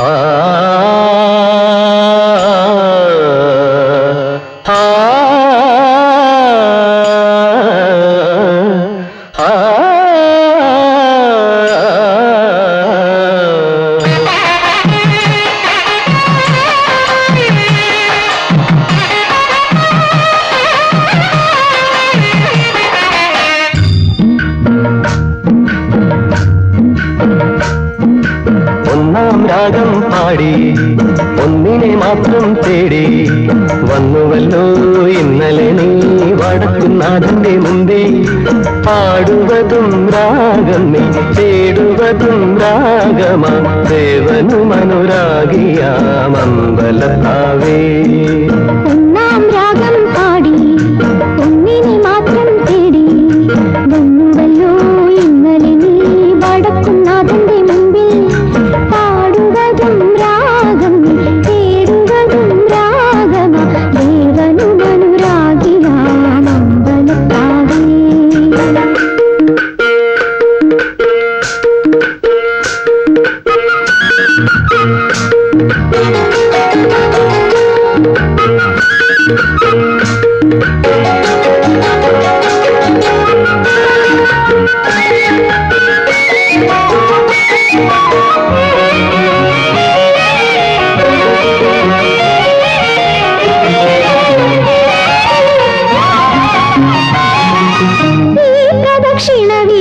Ah. രാഗം പാടി. ഒന്നിനെ മാത്രം തേടി. വന്നുവല്ലോ ഇന്നലെ നീ വടക്കുന്നാഥന്റെ മുമ്പേ പാടുവതും രാഗം നീ തേടുവതും രാഗമാ. ദേവനു അനുരാഗിയാമമ്പലത്താവേ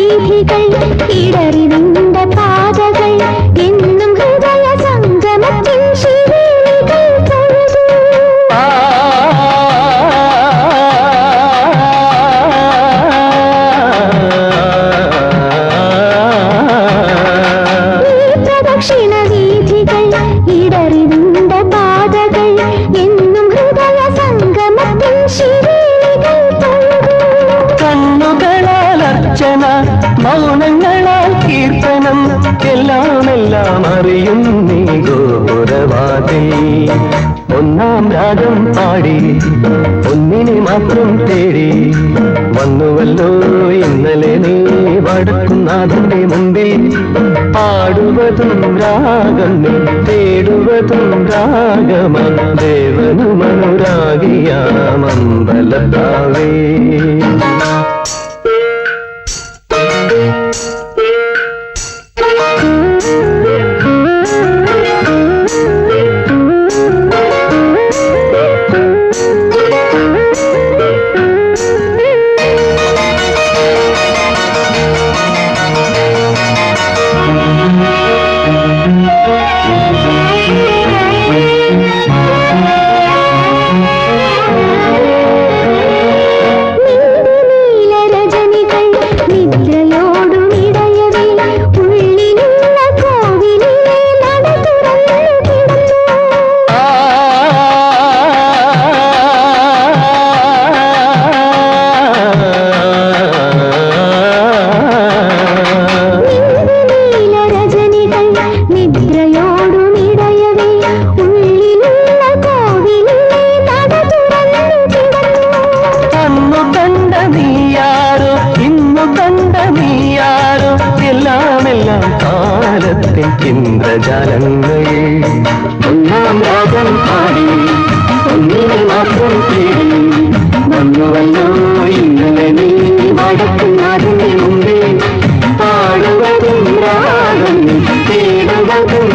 வீதிகள் இடறி நின்ற பாதகள் என்னும் ஹிருதய சங்கமத்தின் சிறுகள் தொழுது பிரதட்சிண നീ ഗോപുരവാതിൽ ഒന്നാം രാഗം പാടി ഒന്നിനെ മാത്രം തേടി. വന്നുവല്ലോ ഇന്നലെ നീ വടക്കുന്നാഥന്റെ മുമ്പിൽ. പാടുവതും രാഗം നീ തേടുവതും രാഗമ ദേവനും എല്ലാം കാലത്തെ ഇന്ദ്രജാലങ്ങൾ ഒന്നാം രാഗം പാടി ഒന്നിനെ മാത്രം തേടി. വന്നുവല്ലോ ഇന്നലെ നീ വടക്കുന്നാഥന്റെ മുമ്പേ പാടുവതും രാഗം തേടുവതും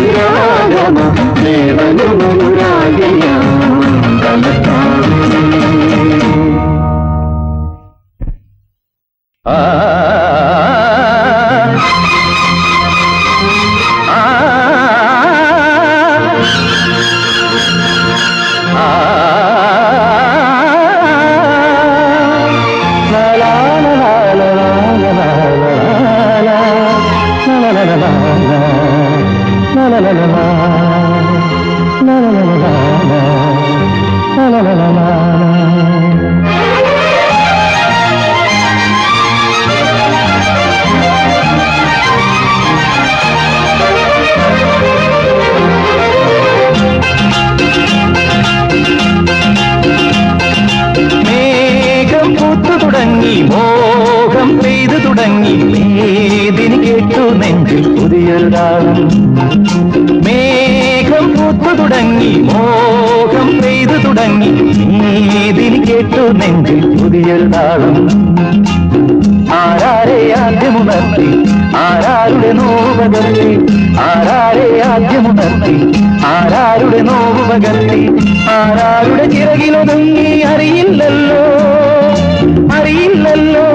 തുടങ്ങി മേദിനി കേട്ടു നെഞ്ചിൽ പുതിയൊരു താളം മേഘം പൂത്തു തുടങ്ങി മോ തുടങ്ങി നീതിൽ കേട്ടു നെഞ്ചിൽ പുതിയ താളം. ആരാരെ ആദ്യമുണർത്തി? ആരാരുടെ നോവ് പകർത്തി ആരാരെ ആദ്യമുണർത്തി? ആരാരുടെ നോവ് പകർത്തി ആരാരുടെ ചിറകിലൊതുങ്ങി? അറിയില്ലല്ലോ. അറിയില്ലല്ലോ.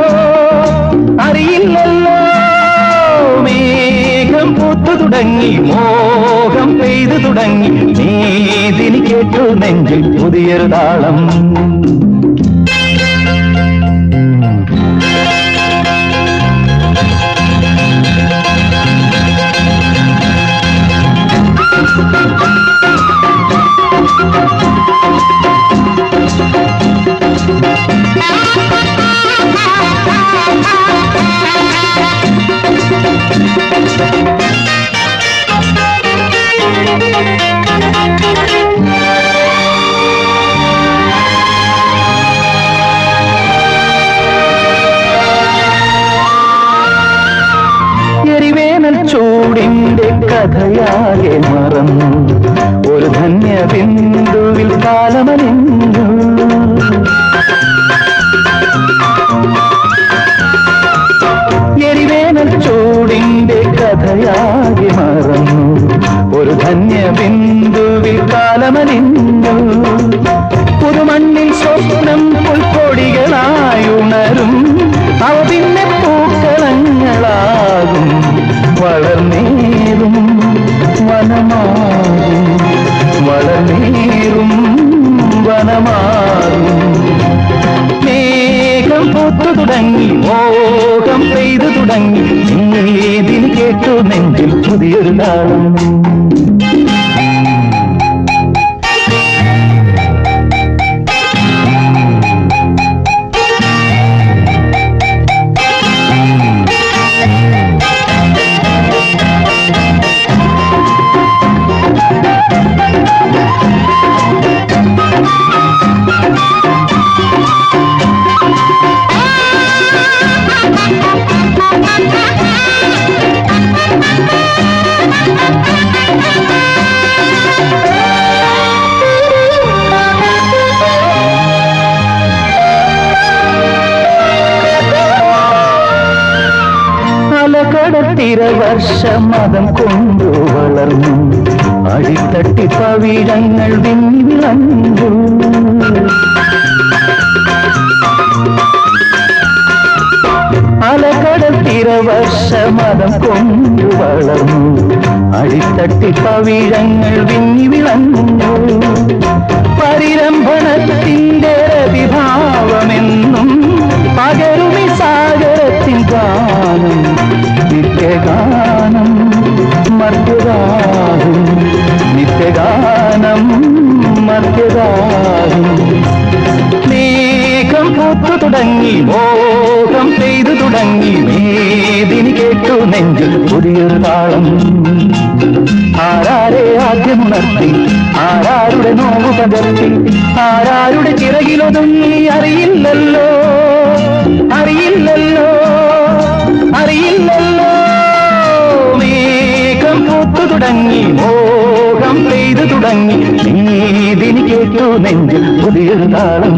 അറിയില്ലല്ലോ. തുടങ്ങി മോഹം പെയ്തു തുടങ്ങി. നീതിനി കേട്ടു നെഞ്ചിൽ പുതിയൊരു താളം. എരിവേനൽ ചൂടിന്റെ കഥയാകി മറന്നു. ഒരു ധന്യ ബിന്ദുവിൽ കാലമലിഞ്ഞു മോഹം പെയ്തു തുടങ്ങി. നീതിന് കേട്ടു നെഞ്ചിൽ പുതിയൊരു താളം അലകടത്തിര വർഷമതം കൊണ്ടു വളർന്നു. അടിത്തട്ടി പവിഴങ്ങൾ വിങ്ങി വിളഞ്ഞു അലകടത്തിര വർഷമതം കൊണ്ടു വളർന്നു. അടിത്തട്ടി പവിഴങ്ങൾ വിങ്ങി വിളഞ്ഞു പരിരംഭണത്തിന്റെ രതിഭാവമെന്നും നിത്യഗാനം മർത്യഗാനം നിത്യഗാനം മർത്യഗാനം മേഘം പൂത്തു തുടങ്ങി മോഹം ചെയ്തു തുടങ്ങി മേദിനി കേട്ടു നെഞ്ചിൽ പുതിയൊരു താളം. ആരാരെ ആദ്യം ആദ്യമുണർത്തി ആരാരുടെ നോവ് പകർത്തി ആരാരുടെ ചിറകിലൊതുങ്ങി അറിയില്ലല്ലോ അറിയില്ലല്ലോ. തുടങ്ങി. മോഹം ചെയ്തു തുടങ്ങി. നീതിനി കേട്ടു നെഞ്ചിൽ പുതിയൊരു താളം.